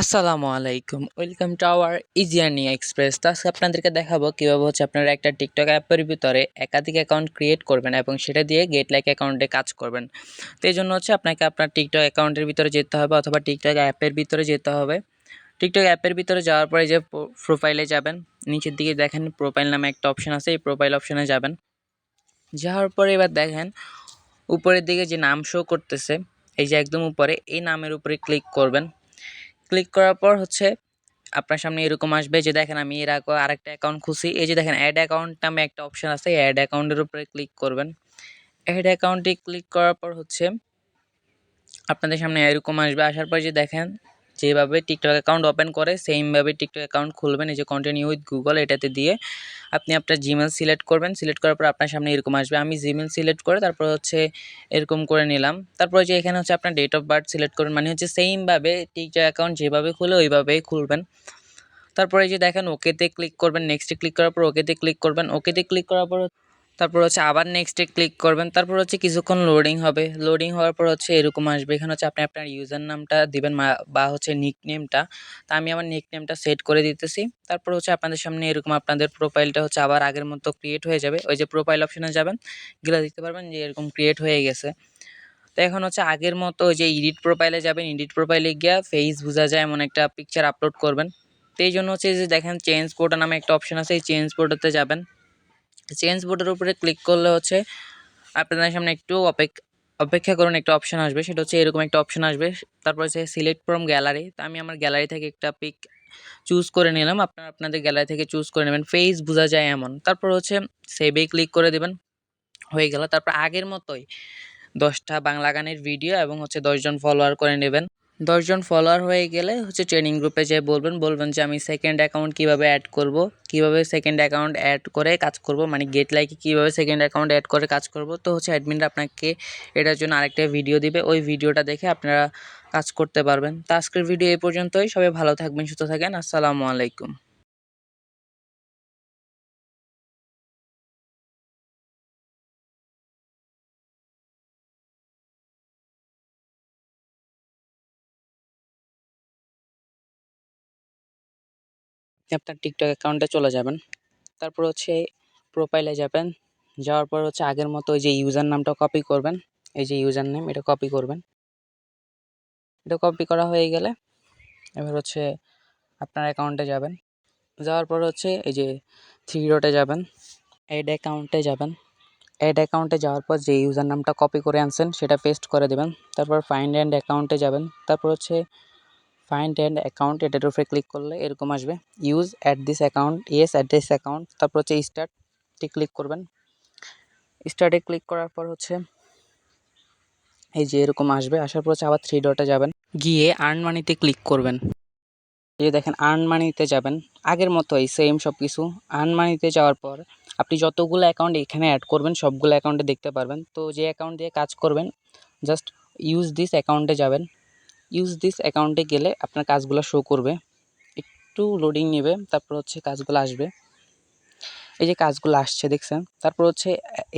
আসসালামু আলাইকুম। Welcome to our ইজিয়ানি এক্সপ্রেস তো আজকে আপনাদেরকে দেখাবো কীভাবে হচ্ছে আপনারা একটা টিকটক অ্যাপের ভিতরে একাধিক অ্যাকাউন্ট ক্রিয়েট করবেন এবং সেটা দিয়ে গেট লাইক অ্যাকাউন্টে কাজ করবেন। তো এই জন্য হচ্ছে আপনাকে আপনার টিকটক অ্যাকাউন্টের ভিতরে যেতে হবে অথবা টিকটক অ্যাপের ভিতরে যেতে হবে। টিকটক অ্যাপের ভিতরে যাওয়ার পরে যে প্রোফাইলে যাবেন। নিচের দিকে দেখেন প্রোফাইল নামে একটা অপশন আছে, এই প্রোফাইল অপশনে যাবেন। যাওয়ার পরে এবার দেখেন উপরের দিকে যে নাম শো করতেছে, এই যে একদম উপরে, এই নামের উপরে ক্লিক করবেন। ক্লিক করার পর হচ্ছে আপনার সামনে এরকম আসবে যে দেখেন আমি এর আগে আরেকটা অ্যাকাউন্ট খুঁজি এই যে দেখেন অ্যাড অ্যাকাউন্ট নামে একটা অপশান আছে অ্যাড অ্যাকাউন্টের উপরে ক্লিক করবেন। অ্যাড অ্যাকাউন্টে ক্লিক করার পর হচ্ছে আপনাদের সামনে এরকম আসবে। আসার পর যে দেখেন যেভাবে টিকটক অ্যাকাউন্ট ওপেন করে সেমভাবে টিকটক অ্যাকাউন্ট খুলবেন। এই যে কন্টিনিউ উইথ গুগল এটাতে দিয়ে আপনি আপনার জিমেল সিলেক্ট করবেন। সিলেক্ট করার পর আপনার সামনে এরকম আসবে। আমি জিমেল সিলেক্ট করে তারপর হচ্ছে এরকম করে নিলাম। তারপর যে এখানে হচ্ছে আপনার ডেট অফ বার্থ সিলেক্ট করবেন মানে হচ্ছে সেমভাবে টিকটক অ্যাকাউন্ট যেভাবে খুলে ওইভাবেই খুলবেন। তারপরে যে দেখেন ওকেতে ক্লিক করবেন। নেক্সটে ক্লিক করার পর ওকেতে ক্লিক করবেন। ওকেতে ক্লিক করার পর তারপর হচ্ছে আবার নেক্সটে ক্লিক করবেন, তারপর হচ্ছে কিছুক্ষণ লোডিং হবে। লোডিং হওয়ার পর হচ্ছে এরকম আসবে। এখানে হচ্ছে আপনি আপনার ইউজার নামটা দিবেন বা হচ্ছে নিক নেমটা তা আমি আমার নিক নেমটা সেট করে দিতেছি। তারপর হচ্ছে আপনাদের সামনে এরকম আপনাদের প্রোফাইলটা হচ্ছে আবার আগের মতো ক্রিয়েট হয়ে যাবে। ওই যে প্রোফাইল অপশানে যাবেন, গেলে দেখতে পারবেন যে এরকম ক্রিয়েট হয়ে গেছে। তো এখন হচ্ছে আগের মতো ওই যে এডিট প্রোফাইলে যাবেন এডিট প্রোফাইলে গিয়ে ফেস বোঝা যায়, এমন একটা পিকচার আপলোড করবেন। তো এই জন্য হচ্ছে যে দেখেন চেঞ্জ পোর্টার নামে একটা অপশান আছে, এই চেঞ্জ পোর্টারতে যাবেন। চেঞ্জ বোর্ডের উপরে ক্লিক করলে হচ্ছে আপনাদের সামনে একটু অপেক্ষা অপেক্ষা করুন, একটা অপশান আসবে। সেটা হচ্ছে এরকম একটা অপশান আসবে। তারপর হচ্ছে সিলেক্ট ফ্রম গ্যালারি তো আমি আমার গ্যালারি থেকে একটা পিক চুজ করে নিলাম। আপনারা আপনাদের গ্যালারি থেকে চুজ করে নেবেন। ফেস বোঝা যায় এমন। তারপর হচ্ছে সেভে ক্লিক করে দেবেন। হয়ে গেল। তারপর আগের মতোই দশটা বাংলা গানের ভিডিও এবং হচ্ছে দশজন ফলোয়ার করে নেবেন। দশজন ফলোয়ার হয়ে গেলে হচ্ছে ট্রেনিং গ্রুপে যে বলবেন বলবেন যে আমি সেকেন্ড অ্যাকাউন্ট কীভাবে অ্যাড করব, কীভাবে সেকেন্ড অ্যাকাউন্ট অ্যাড করে কাজ করব মানে গেট লাইকে কীভাবে সেকেন্ড অ্যাকাউন্ট অ্যাড করে কাজ করব, তো হচ্ছে অ্যাডমিনরা আপনাকে এটার জন্য আরেকটা ভিডিও দিবে, ওই ভিডিওটা দেখে আপনারা কাজ করতে পারবেন। তো আজকের ভিডিও এই পর্যন্তই, সবাই ভালো থাকবেন, সুস্থ থাকেন, আসসালামু আলাইকুম। আপনার টিকটক অ্যাকাউন্টে চলে যাবেন। তারপর হচ্ছে প্রোফাইলে যাবেন। যাওয়ার পর হচ্ছে আগের মতো ওই যে ইউজার নামটা কপি করবেন। এই যে ইউজার নেম এটা কপি করবেন। এটা কপি করা হয়ে গেলে এবার হচ্ছে আপনার অ্যাকাউন্টে যাবেন। যাওয়ার পর হচ্ছে এই যে থ্রি ডটে যাবেন। অ্যাড অ্যাকাউন্টে যাবেন। অ্যাড অ্যাকাউন্টে যাওয়ার পর যে ইউজার নামটা কপি করে আনছেন, সেটা পেস্ট করে দেবেন। তারপর ফাইন্ড অ্যান্ড অ্যাকাউন্টে যাবেন। তারপর হচ্ছে ফাইন্ড অ্যান্ড অ্যাকাউন্ট এটার উপরে ক্লিক করলে এরকম আসবে। Use at this account yes at this account তারপর হচ্ছে স্টার্টটি ক্লিক করবেন। স্টার্টে ক্লিক করার পর হচ্ছে এই যে এরকম আসবে। আসার পর হচ্ছে আবার থ্রি ডটে যাবেন। গিয়ে আর্ন মানিতে ক্লিক করবেন। এই দেখেন আর্ন মানিতে যাবেন। আগের মতোই সেম সব কিছু আর্ন মানিতে যাওয়ার পর আপনি যতগুলো অ্যাকাউন্ট এখানে অ্যাড করবেন, সবগুলো অ্যাকাউন্টে দেখতে পারবেন। তো যে অ্যাকাউন্ট দিয়ে কাজ করবেন জাস্ট ইউজ দিস অ্যাকাউন্টে যাবেন। ইউজ দিস অ্যাকাউন্টে গেলে আপনার কাজগুলো শো করবে। একটু লোডিং নেবে, তারপর হচ্ছে কাজগুলো আসবে। এই যে কাজগুলো আসছে, দেখছেন? তারপর হচ্ছে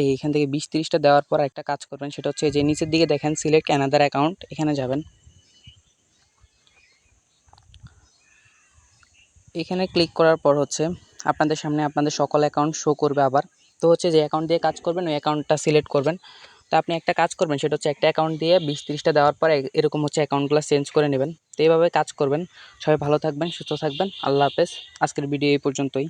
এইখান থেকে বিশ তিরিশটা দেওয়ার পর একটা কাজ করবেন, সেটা হচ্ছে যে নিচের দিকে দেখেন সিলেক্ট অ্যানাদার অ্যাকাউন্ট এখানে যাবেন। এখানে ক্লিক করার পর হচ্ছে আপনাদের সামনে আপনাদের সকল অ্যাকাউন্ট শো করবে আবার। তো হচ্ছে যে অ্যাকাউন্ট দিয়ে কাজ করবেন, ওই অ্যাকাউন্টটা সিলেক্ট করবেন। তো আপনি একটা কাজ করবেন, সেটা হচ্ছে একটা অ্যাকাউন্ট দিয়ে বিশ তিরিশটা দেওয়ার পরে এরকম হচ্ছে অ্যাকাউন্টগুলো চেঞ্জ করে নেবেন। তো এইভাবে কাজ করবেন। সবাই ভালো থাকবেন, সুস্থ থাকবেন। আল্লাহ হাফেজ। আজকের ভিডিও এই পর্যন্তই।